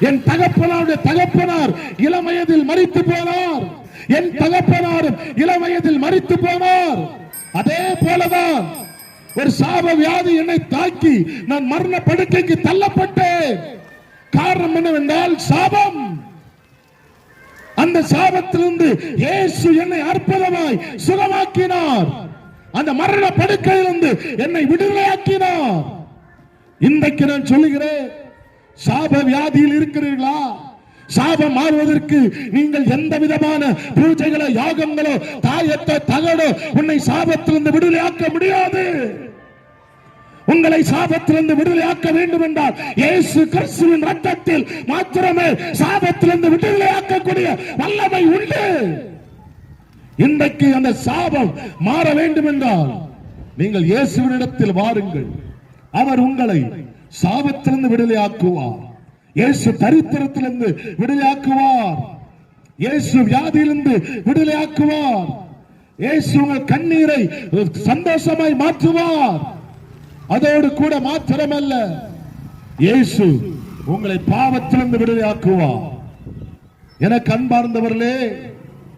என் தகப்பனாருடைய தகப்பனார் இளமயதில் மறித்து போனார். என் தகப்பனார் இளமயதில் மறித்து போனார். அதே போலதான் ஒரு சாப வியாதி என்னை தாக்கி நான் மரண படுக்கைக்கு தள்ளப்பட்டேன். காரணம் என்னவென்றால் சாபம். அந்த சாபத்திலிருந்து இயேசு என்னை அற்புதமாய் சுகமாக்கினார். அந்த மரண படுக்கையிலிருந்து என்னை விடுதலையாக்கினார். இன்றைக்கு நான் சொல்லுகிறேன் சாப வியாதியில் இருக்கிறீர்களா? சாபம் மாறுவதற்கு நீங்கள் எந்த விதமான பூஜைகளோ யாகங்களோ தாயத்தை தகடோ உன்னை சாபத்திலிருந்து விடுதலையாக்க முடியாது. உங்களை சாபத்திலிருந்து விடுதலையாக்க வேண்டும் என்றால் இயேசு கிறிஸ்துவின் ரத்தத்தில் மாத்திரமே சாபத்திலிருந்து விடுதலையாக்கக்கூடிய வல்லமை உண்டு. இன்றைக்கு அந்த சாபம் மாற வேண்டும் என்றால் நீங்கள் இயேசுவினிடத்தில் வாருங்கள். அவர் உங்களை சாபத்திலிருந்து விடுதலையாக்குவார். இயேசு தரித்திரத்திலிருந்து விடுதலையாக்குவார். இயேசு வியாதியிலிருந்து விடுதலையாக்குவார். இயேசு உங்கள் கண்ணீரை சந்தோஷமாய் மாற்றுவார். அதோடு கூட மாத்திரமல்ல இயேசு உங்களை பாவத்திலிருந்து விடுதலையாக்குவார். எனக்கு அன்பார்ந்தவர்களே